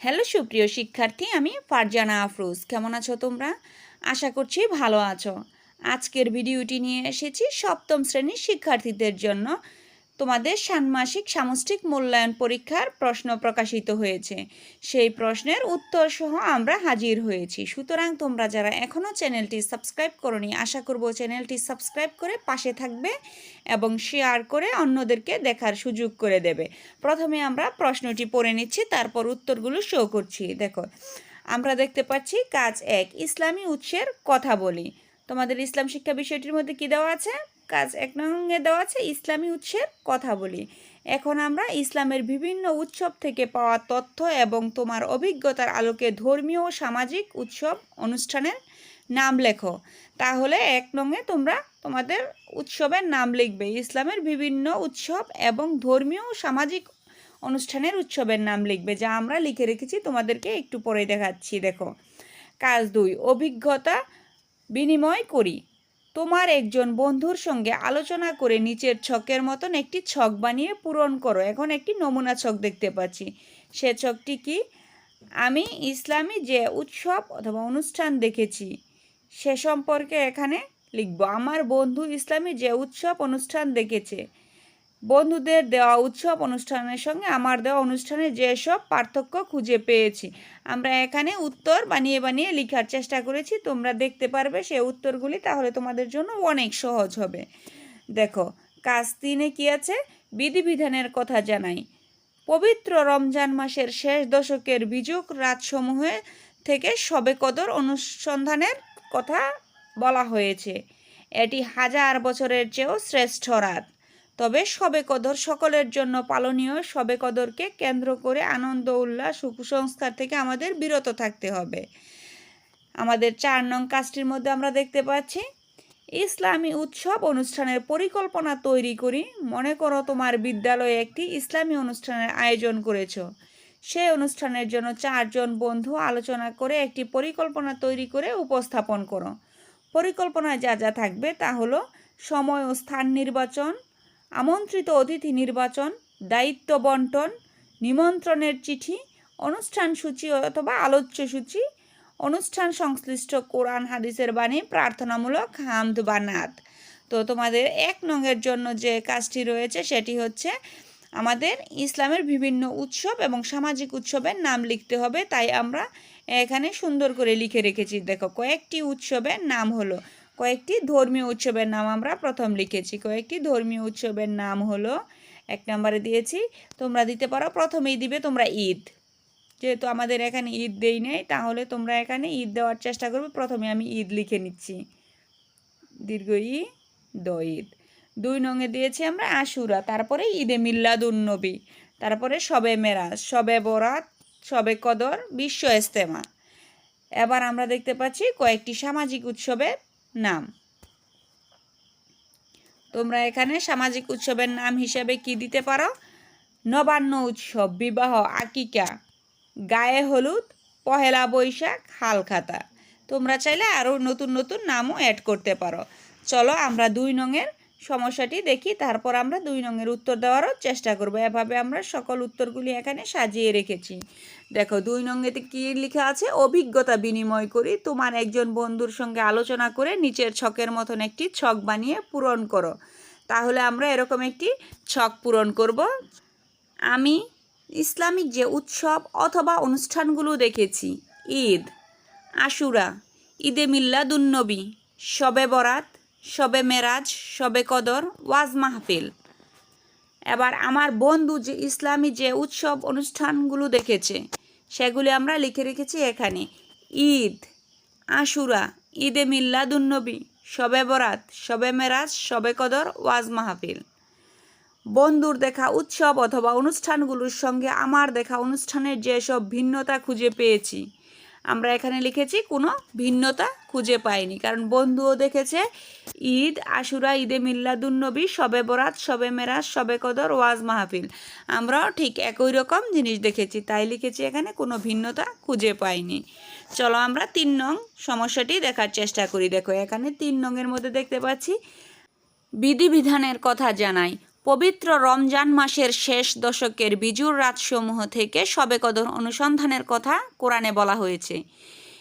Hello সুপ্রিয় শিক্ষার্থী, আমি ফারজানা আফরোজ। কেমন আছো তোমরা? আশা করছি ভালো আছো। আজকের ভিডিওটি নিয়ে এসেছি সপ্তম শ্রেণির শিক্ষার্থীদের জন্য তোমাদের ষান্মাসিক সামষ্টিক মূল্যায়ন পরীক্ষার প্রশ্ন প্রকাশিত হয়েছে। সেই প্রশ্নের উত্তর সহ আমরা হাজির হয়েছি। সুতরাং তোমরা যারা এখনও চ্যানেলটি সাবস্ক্রাইব করনি, আশা করব চ্যানেলটি সাবস্ক্রাইব করে পাশে থাকবে এবং শেয়ার করে অন্যদেরকে দেখার সুযোগ করে দেবে। প্রথমে আমরা প্রশ্নটি পড়ে নিচ্ছি, তারপর উত্তরগুলো শো করছি। দেখো, আমরা দেখতে পাচ্ছি, কাজ এক, ইসলামী উৎসের কথা বলি। তোমাদের ইসলাম শিক্ষা বিষয়টির মধ্যে কি দেওয়া আছে? কাজ এক নঙ্গে দেওয়া আছে, ইসলামী উৎসের কথা বলি। এখন আমরা ইসলামের বিভিন্ন উৎসব থেকে পাওয়া তথ্য এবং তোমার অভিজ্ঞতার আলোকে ধর্মীয় ও সামাজিক উৎসব অনুষ্ঠানের নাম লেখো। তাহলে এক নঙে তোমরা তোমাদের উৎসবের নাম লিখবে। ইসলামের বিভিন্ন উৎসব এবং ধর্মীয় ও সামাজিক অনুষ্ঠানের উৎসবের নাম লিখবে, যা আমরা লিখে রেখেছি। তোমাদেরকে একটু পরে দেখাচ্ছি, দেখো। কাজ দুই, অভিজ্ঞতা বিনিময় করি। তোমার একজন বন্ধুর সঙ্গে আলোচনা করে নিচের ছকের মতন একটি ছক বানিয়ে পূরণ করো। এখন একটি নমুনা ছক দেখতে পাচ্ছি। সে ছকটি কি? আমি ইসলামী যে উৎসব অথবা অনুষ্ঠান দেখেছি, সে সম্পর্কে এখানে লিখব। আমার বন্ধু ইসলামী যে উৎসব অনুষ্ঠান দেখেছে বন্ধুদের দেওয়া উৎসব অনুষ্ঠানের সঙ্গে আমার দেওয়া অনুষ্ঠানে যেসব পার্থক্য খুঁজে পেয়েছি। আমরা এখানে উত্তর বানিয়ে বানিয়ে লেখার চেষ্টা করেছি। তোমরা দেখতে পারবে সে উত্তরগুলি, তাহলে তোমাদের জন্য অনেক সহজ হবে। দেখো, কাজ তিনে কি আছে? বিধিবিধানের কথা জানাই। পবিত্র রমজান মাসের শেষ দশকের বিযোগ রাতসমূহে থেকে সবে কদর অনুসন্ধানের কথা বলা হয়েছে। এটি হাজার বছরের চেয়েও শ্রেষ্ঠ রাত। তবে শবে কদর সকলের জন্য পালনীয় শবে কদরকে কেন্দ্র করে আনন্দ, উল্লাস ও কুসংস্কার থেকে আমাদের বিরত থাকতে হবে। আমাদের চার নং কাজটির মধ্যে আমরা দেখতে পাচ্ছি, ইসলামী উৎসব অনুষ্ঠানের পরিকল্পনা তৈরি করি। মনে করো তোমার বিদ্যালয়ে একটি ইসলামী অনুষ্ঠানের আয়োজন করেছ। সেই অনুষ্ঠানের জন্য চারজন বন্ধু আলোচনা করে একটি পরিকল্পনা তৈরি করে উপস্থাপন করো। পরিকল্পনায় যা যা থাকবে তা হলো সময় ও স্থান নির্বাচন আমন্ত্রিত অতিথি নির্বাচন, দায়িত্ব বন্টন, নিমন্ত্রণের চিঠি, অনুষ্ঠান সূচি অথবা আলোচ্য সূচি, অনুষ্ঠান সংশ্লিষ্ট কোরআন হাদিসের বাণী, প্রার্থনামূলক হামদ বা নাত। তো তোমাদের এক নঙের জন্য যে কাজটি রয়েছে সেটি হচ্ছে, আমাদের ইসলামের বিভিন্ন উৎসব এবং সামাজিক উৎসবের নাম লিখতে হবে। তাই আমরা এখানে সুন্দর করে লিখে রেখেছি। দেখো, কয়েকটি উৎসবের নাম হলো কয়েকটি ধর্মীয় উৎসবের নাম আমরা প্রথম লিখেছি। কয়েকটি ধর্মীয় উৎসবের নাম হলো, এক নম্বরে দিয়েছি, তোমরা দিতে পারো, প্রথমেই দিবে তোমরা ঈদ। যেহেতু আমাদের এখানে ঈদ দেই নেই, তাহলে তোমরা এখানে ঈদ দেওয়ার চেষ্টা করবে। প্রথমে আমি ঈদ লিখে নিচ্ছি। দীর্ঘ ই, দ, ঈদ। দুই নঙে দিয়েছি আমরা আশুরা, তারপরে ঈদে মিল্লাদুন্নবী, তারপরে সবে মেরাজ, সবে বরাত, সবে কদর, বিশ্ব ইস্তেমা এবার আমরা দেখতে পাচ্ছি কয়েকটি সামাজিক উৎসবের নাম। তোমরা এখানে সামাজিক উৎসবের নাম হিসেবে কি দিতে পারো? নবান্ন উৎসব, বিবাহ, আকিকা, গায়ে হলুদ, পহেলা বৈশাখ, হালখাতা। তোমরা চাইলে আরও নতুন নতুন নামও অ্যাড করতে পারো। চলো আমরা দুই নঙের সমস্যাটি দেখি, তারপর আমরা দুই নঙের উত্তর দেওয়ারও চেষ্টা করব। এভাবে আমরা সকল উত্তরগুলি এখানে সাজিয়ে রেখেছি। দেখো, দুই নঙ্গেতে কি লেখা আছে? অভিজ্ঞতা বিনিময় করি। তোমার একজন বন্ধুর সঙ্গে আলোচনা করে নিচের ছকের মতন একটি ছক বানিয়ে পূরণ করো। তাহলে আমরা এরকম একটি ছক পূরণ করব। আমি ইসলামিক যে উৎসব অথবা অনুষ্ঠানগুলো দেখেছি, ঈদ, আশুরা, ঈদে মিল্লাদুন্নবী শবে বরাত শবে মেরাজ শবে কদর, ওয়াজ মাহফিল। এবার আমার বন্ধু যে ইসলামী যে উৎসব অনুষ্ঠানগুলো দেখেছে, সেগুলি আমরা লিখে রেখেছি এখানে। ঈদ, আশুরা, ঈদে মিল্লাদুন্নবী শবে বরাত শবে মেরাজ শবে কদর, ওয়াজ মাহফিল। বন্ধুর দেখা উৎসব অথবা অনুষ্ঠানগুলোর সঙ্গে আমার দেখা অনুষ্ঠানের যেসব ভিন্নতা খুঁজে পেয়েছি। আমরা এখানে লিখেছি, কোনো ভিন্নতা খুঁজে পাইনি। কারণ বন্ধুও দেখেছে, ঈদ, আশুরা, ঈদে মিল্লাদুন্নবী শবে বরাত শবে মেরাজ শবে কদর, ওয়াজ মাহফিল। আমরাও ঠিক একই রকম জিনিস দেখেছি, তাই লিখেছি এখানে কোনো ভিন্নতা খুঁজে পাইনি। চলো আমরা তিন নং সমস্যাটি দেখার চেষ্টা করি। দেখো, এখানে তিন নংয়ের মধ্যে দেখতে পাচ্ছি, বিধিবিধানের কথা জানাই। পবিত্র রমজান মাসের শেষ দশকের বিজুর রাতসমূহ থেকে শবে কদর অনুসন্ধানের কথা কোরআনে বলা হয়েছে।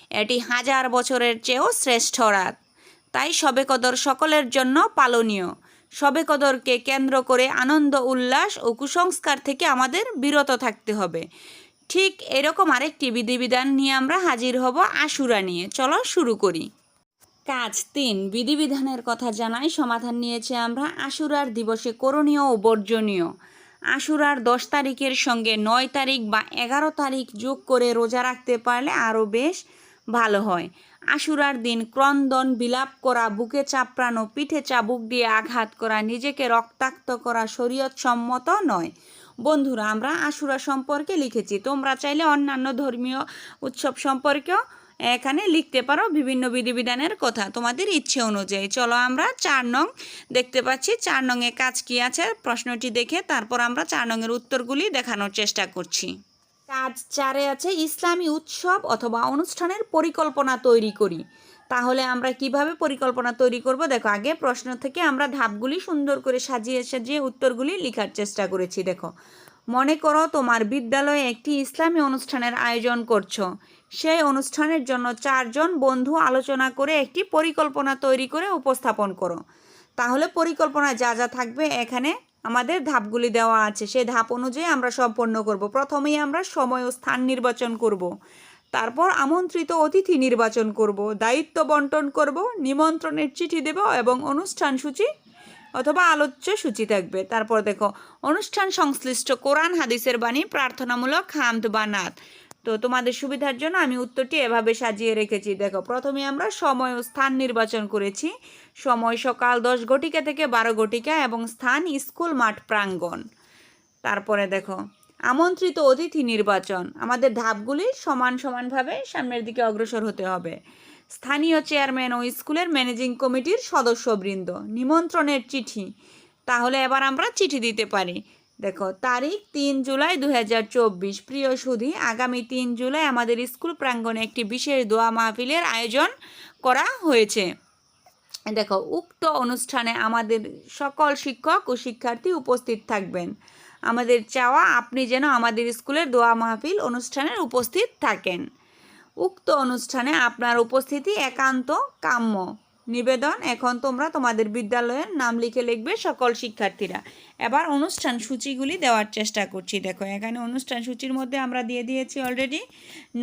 এটি হাজার বছরের চেয়েও শ্রেষ্ঠ রাত। তাই শবে কদর সকলের জন্য পালনীয়। শবে কদরকে কেন্দ্র করে আনন্দ, উল্লাস ও কুসংস্কার থেকে আমাদের বিরত থাকতে হবে। ঠিক এরকম আরেকটি বিধিবিধান নিয়ে আমরা হাজির হব আশুরা নিয়ে। চলো শুরু করি। কাজ তিন। বিধিবিধানের কথা জানাই সমাধান নিয়েছে আমরা আশুরার দিবসে করণীয় ও বর্জনীয়। আশুরার দশ তারিখের সঙ্গে নয় তারিখ বা এগারো তারিখ যোগ করে রোজা রাখতে পারলে আরও বেশ ভালো হয়। আশুরার দিন ক্রন্দন, বিলাপ করা, বুকে চাপড়ানো, পিঠে চাবুক দিয়ে আঘাত করা, নিজেকে রক্তাক্ত করা শরীয়ত সম্মত নয়। বন্ধুরা, আমরা আশুরা সম্পর্কে লিখেছি। তোমরা চাইলে অন্যান্য ধর্মীয় উৎসব সম্পর্কেও এখানে লিখতে পারো বিভিন্ন বিধিবিধানের কথা, তোমাদের ইচ্ছে অনুযায়ী। চলো আমরা চার নং দেখতে পাচ্ছি। চার নংয়ে কাজ কি আছে? প্রশ্নটি দেখে তারপর আমরা চার নংয়ের উত্তরগুলি দেখানোর চেষ্টা করছি। কাজ চারে আছে, ইসলামী উৎসব অথবা অনুষ্ঠানের পরিকল্পনা তৈরি করি। তাহলে আমরা কীভাবে পরিকল্পনা তৈরি করব? দেখো, আগে প্রশ্ন থেকে আমরা ধাপগুলি সুন্দর করে সাজিয়ে সাজিয়ে উত্তরগুলি লেখার চেষ্টা করেছি। দেখো, মনে করো তোমার বিদ্যালয়ে একটি ইসলামী অনুষ্ঠানের আয়োজন করছ। সেই অনুষ্ঠানের জন্য চারজন বন্ধু আলোচনা করে একটি পরিকল্পনা তৈরি করে উপস্থাপন করো। তাহলে পরিকল্পনা যা যা থাকবে এখানে আমাদের ধাপগুলি দেওয়া আছে। সেই ধাপ অনুযায়ী আমরা সম্পন্ন করব। প্রথমেই আমরা সময় ও স্থান নির্বাচন করব। তারপর আমন্ত্রিত অতিথি নির্বাচন করব। দায়িত্ব বন্টন করব, নিমন্ত্রণের চিঠি দেব এবং অনুষ্ঠান সূচি অথবা আলোচ্য সূচি থাকবে। তারপর দেখো, অনুষ্ঠান সংশ্লিষ্ট কোরআন, হাদিসের বাণী, প্রার্থনামূলক হামদ বা নাথ তো তোমাদের সুবিধার জন্য আমি উত্তরটি এভাবে সাজিয়ে রেখেছি। দেখো, প্রথমে আমরা সময় ও স্থান নির্বাচন করেছি। সময় সকাল দশ ঘটিকা থেকে বারো ঘটিকা এবং স্থান স্কুল মাঠ প্রাঙ্গণ। তারপরে দেখো, আমন্ত্রিত অতিথি নির্বাচন। আমাদের ধাপগুলি সমান সমানভাবে সামনের দিকে অগ্রসর হতে হবে। স্থানীয় চেয়ারম্যান ও স্কুলের ম্যানেজিং কমিটির সদস্যবৃন্দ, নিমন্ত্রণের চিঠি। তাহলে এবার আমরা চিঠি দিতে পারি। দেখো, তারিখ তিন জুলাই দু চব্বিশ। প্রিয় সুধী, আগামী তিন জুলাই আমাদের স্কুল প্রাঙ্গণে একটি বিশেষ দোয়া মাহফিলের আয়োজন করা হয়েছে। দেখো, উক্ত অনুষ্ঠানে আমাদের সকল শিক্ষক ও শিক্ষার্থী উপস্থিত থাকবেন। আমাদের চাওয়া, আপনি যেন আমাদের স্কুলের দোয়া মাহফিল অনুষ্ঠানের উপস্থিত থাকেন। উক্ত অনুষ্ঠানে আপনার উপস্থিতি একান্ত কাম্য। নিবেদন, এখন তোমরা তোমাদের বিদ্যালয়ের নাম লিখে লিখবে সকল শিক্ষার্থীরা। এবার অনুষ্ঠান সূচিগুলি দেওয়ার চেষ্টা করছি। দেখো, এখানে অনুষ্ঠান সূচির মধ্যে আমরা দিয়ে দিয়েছি অলরেডি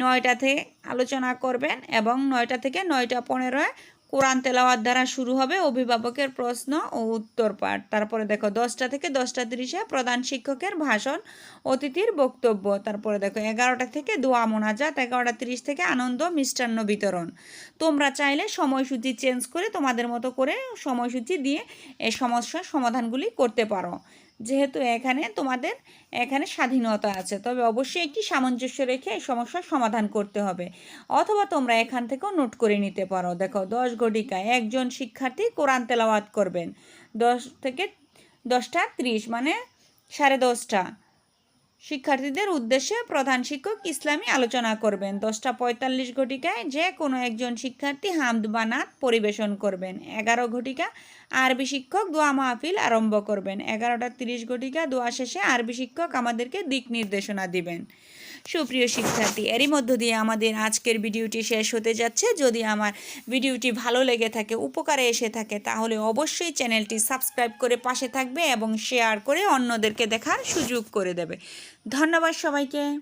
নয়টা থেকে আলোচনা করবেন এবং নয়টা থেকে নয়টা পনেরোয় কোরআন তেলাওয়াত দ্বারা শুরু হবে অভিভাবকের প্রশ্ন ও উত্তর পাঠ। তারপরে দেখো, দশটা থেকে দশটা তিরিশে প্রধান শিক্ষকের ভাষণ, অতিথির বক্তব্য। তারপরে দেখো, এগারোটা থেকে দোয়া মোনাজাত, এগারোটা তিরিশ থেকে আনন্দ মিষ্টান্ন বিতরণ। তোমরা চাইলে সময়সূচি চেঞ্জ করে তোমাদের মতো করে সময়সূচি দিয়ে এই সমস্যার সমাধানগুলি করতে পারো। যেহেতু এখানে তোমাদের, এখানে স্বাধীনতা আছে, তবে অবশ্যই একটি সামঞ্জস্য রেখে এই সমস্যার সমাধান করতে হবে। অথবা তোমরা এখান থেকেও নোট করে নিতে পারো। দেখো, দশ ঘটিকায় একজন শিক্ষার্থী কোরআন তেলাওয়াত করবেন। দশ থেকে দশটা ত্রিশ মানে সাড়ে দশটা। শিক্ষার্থীদের উদ্দেশ্যে প্রধান শিক্ষক ইসলামী আলোচনা করবেন। দশটা পঁয়তাল্লিশ ঘটিকায় যে কোনো একজন শিক্ষার্থী হামদ বানাত পরিবেশন করবেন। এগারো ঘটিকা আরবি শিক্ষক দোয়া মাহফিল আরম্ভ করবেন। এগারোটা তিরিশ ঘটিকা দোয়া শেষে আরবি শিক্ষক আমাদেরকে দিক নির্দেশনা দিবেন। সুপ্রিয় শিক্ষার্থী, এরই মধ্য দিয়ে আমাদের আজকের ভিডিওটি শেষ হতে যাচ্ছে। যদি আমার ভিডিওটি ভালো লেগে থাকে, উপকারে এসে থাকে, তাহলে অবশ্যই চ্যানেলটি সাবস্ক্রাইব করে পাশে থাকবে এবং শেয়ার করে অন্যদেরকে দেখার সুযোগ করে দেবে। ধন্যবাদ সবাইকে।